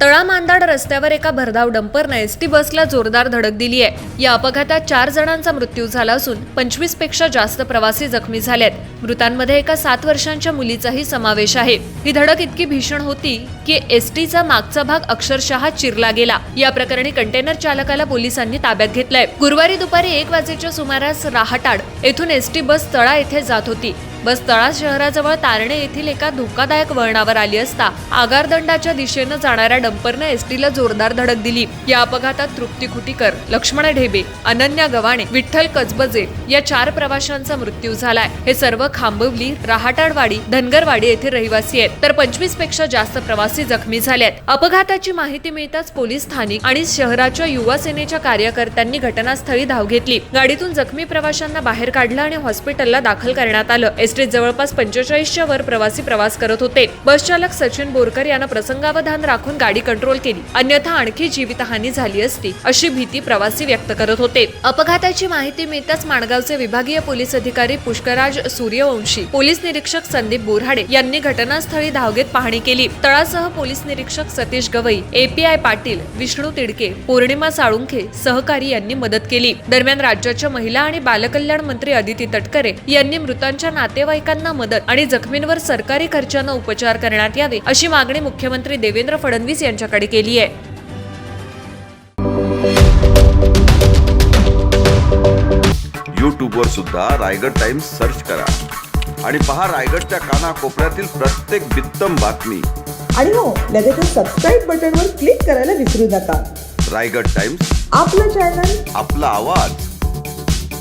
तळा मांदाड रस्त्यावर एका भरधाव डंपरनं एसटी बसला जोरदार धडक दिली आहे या अपघातात चार जणांचा मृत्यू झाला असून पंचवीसपेक्षा जास्त प्रवासी जखमी झालेत. मृतांमध्ये एका सात वर्षांच्या मुलीचाही समावेश आहे. ही धडक इतकी भीषण होती की एसटीचा मागचा भाग अक्षरशः चिरला गेला. या प्रकरणी कंटेनर चालकाला पोलिसांनी ताब्यात घेतलंय. गुरुवारी दुपारी एक वाजेच्या सुमारास राहटाड येथून एसटी बस तळा येथे जात होती. बस तळा शहराजवळ तारणे येथील एका धोकादायक वळणावर आली असता आगारदंडाच्या दिशेनं जाणाऱ्या डंपरनं एसटीला जोरदार धडक दिली. या अपघातात तृप्ती खुटीकर लक्ष्मण ढेबे अनन्या गव्हाणे विठ्ठल कचबजे या चार प्रवाशांचा मृत्यू झालाय. हे सर्व खांबवली रहाटाडवाडी धनगरवाडी येथे रहिवासी आहेत. तर पंचवीसपेक्षा जास्त प्रवासी जखमी झाले आहेत अपघाताची माहिती मिळताच पोलीस स्थानिक आणि शहराच्या युवा सेनेच्या कार्यकर्त्यांनी घटनास्थळी धाव घेतली. गाडीतून जखमी प्रवाशांना बाहेर काढलं आणि हॉस्पिटलला दाखल करण्यात आलं. एसटीत जवळपास पंचेचाळीसच्या वर प्रवासी प्रवास करत होते. बस चालक सचिन बोरकर यानं प्रसंगावधान राखून गाडी कंट्रोल केली. अन्यथा आणखी जीवितहानी झाली असती अशी भीती प्रवासी व्यक्त करत होते. अपघाताची माहिती मिळताच माणगावचे विभागीय पोलीस अधिकारी पुष्कराज सूर्यवंशी पोलीस निरीक्षक संदीप बोराडे यांनी घटनास्थळी धाव घेत पाहणी केली. तळासह पोलीस निरीक्षक सतीश गवई एपीआय पाटील विष्णू तिडके पौर्णिमा साळुंखे सहकारी यांनी मदत केली. दरम्यान राज्याच्या महिला आणि बालकल्याण मंत्री अदिती तटकरे यांनी मृतांच्या नातेवाईकांना मदत आणि जखमींवर सरकारी खर्चानं उपचार करण्यात यावे अशी मागणी मुख्यमंत्री देवेंद्र फडणवीस यांच्याकडे केली आहे. यूट्यूबवर सुद्धा रायगड टाइम्स सर्च करा आणि पहा रायगडच्या कानाकोपऱ्यातील प्रत्येक बित्तम बातमी. आणि हो लगेचच सबस्क्राईब बटनवर क्लिक करायला विसरू नका. रायगड टाइम्स. आपलं चॅनल आपला आवाज.